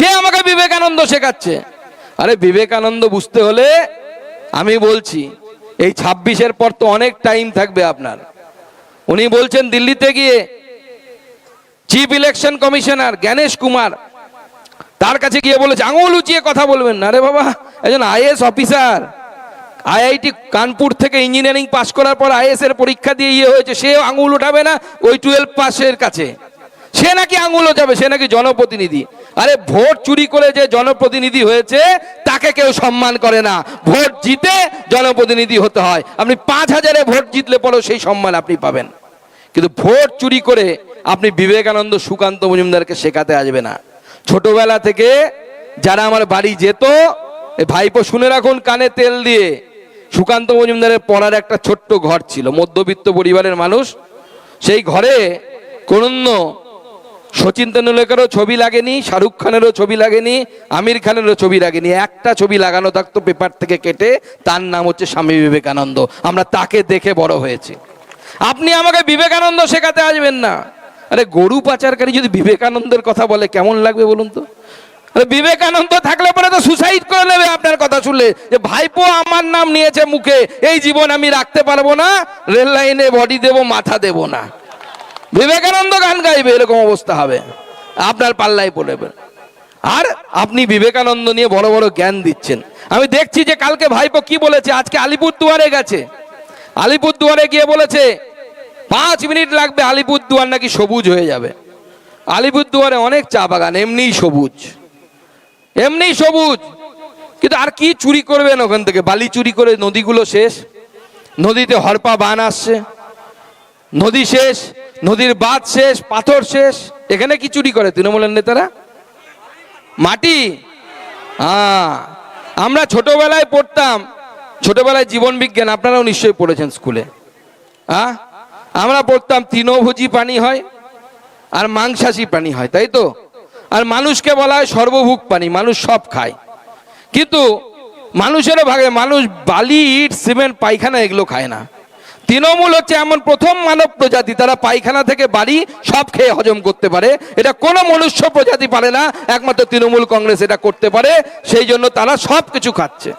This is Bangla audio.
সে আমাকে বিবেকানন্দ শেখাচ্ছে। আরে বিবেকানন্দ বুঝতে হলে আমি বলছি, এই ছাব্বিশের পর তো অনেক টাইম থাকবে আপনার। উনি বলছেন, দিল্লিতে গিয়ে chief election commissioner Gyanesh Kumar তার কাছে গিয়ে বলেছে, আঙুল উঁচিয়ে কথা বলবেন না রে বাবা, একজন আইএস অফিসার। আইআইটি কানপুর থেকে ইঞ্জিনিয়ারিং পাশ করার পর আইএস এর পরীক্ষা দিয়ে ইয়ে হয়েছে, সে আঙুল উঠাবে না ওই টুয়েলভ পাসের কাছে। সে নাকি আঙুল যাবে সে নাকি জনপ্রতিনিধি। আরে ভোট চুরি করে যে জনপ্রতিনিধি হয়েছে, তাকে কেউ সম্মান করে না। ভোট জিতে জনপ্রতিনিধি হতে হয়। আপনি পাঁচ হাজারে ভোট জিতলে পরেও সেই সম্মান আপনি পাবেন। কিন্তু ভোট চুরি করে আপনি বিবেকানন্দ সুকান্ত মজুমদারকে শেখাতে আসবে না। ছোটবেলা থেকে যারা আমার বাড়ি যেত ভাইপো শুনে রাখুন কানে তেল দিয়ে, সুকান্ত মজুমদারের পড়ার একটা ছোট্ট ঘর ছিল। মধ্যবিত্ত পরিবারের মানুষ, সেই ঘরে কোন সচিন তেন্ডুলকারও ছবি লাগেনি, শাহরুখ খানেরও ছবি লাগেনি, আমির খানেরও ছবি লাগেনি। একটা ছবি লাগানো থাকতো পেপার থেকে কেটে, তার নাম হচ্ছে স্বামী বিবেকানন্দ। আমরা তাকে দেখে বড় হয়েছি। আপনি আমাকে বিবেকানন্দ শেখাতে আসবেন না। আরে গরু পাচারকারী যদি বিবেকানন্দের কথা বলে, কেমন লাগবে বলুন তো? আরে বিবেকানন্দ থাকলে পরে তো সুসাইড করে নেবে আপনার কথা শুনলে। যে ভাইপো আমার নাম নিয়েছে মুখে, এই জীবন আমি রাখতে পারব না, রেল লাইনে বডি দেব, মাথা দেব না। বিবেকানন্দ গান গাইবে, এরকম অবস্থা হবে। আপনার পাল্লাই পড়বে আর আপনি বিবেকানন্দ নিয়ে বড় বড় জ্ঞান দিচ্ছেন। আমি দেখছি যে কালকে ভাইপো কি বলেছে, আজকে আলিপুর দুয়ারে গেছে। আলিপুর দুয়ারে গিয়ে বলেছে, পাঁচ মিনিট লাগবে আলিপুর দুয়ার নাকি সবুজ হয়ে যাবে। আলিপুর দুয়ারে অনেক চা বাগান, এমনিই সবুজ। এমনিই সবুজ। কিন্তু আর কি চুরি করবেন ওখান থেকে? বালি চুরি করে নদীগুলো শেষ, নদীতে হরপা বান আসছে, নদী শেষ। নদীর বাঁধ শেষ, পাথর শেষ। এখানে কি চুরি করে তৃণমূলের নেতারা? মাটি? হ্যাঁ। আমরা ছোটবেলায় পড়তাম, ছোটবেলায় জীবন বিজ্ঞান, আপনারাও নিশ্চয়ই পড়েছেন স্কুলে। হ্যাঁ? আমরা পড়তাম, তৃণভোজী প্রাণী হয় আর মাংসাশী প্রাণী হয়, তাই তো? আর মানুষকে বলা হয় সর্বভুক প্রাণী, মানুষ সব খায়। কিন্তু মানুষেরও ভাগে, মানুষ বালি, ইট, সিমেন্ট, পায়খানা এগুলো খায় না। তৃণমূল হচ্ছে এমন প্রথম মানব প্রজাতি, তারা পায়খানা থেকে বাড়ি সব খেয়ে হজম করতে পারে। এটা কোনো মনুষ্য প্রজাতি পারে না, একমাত্র তৃণমূল কংগ্রেস এটা করতে পারে, সেই জন্য তারা সব কিছু খাচ্ছে।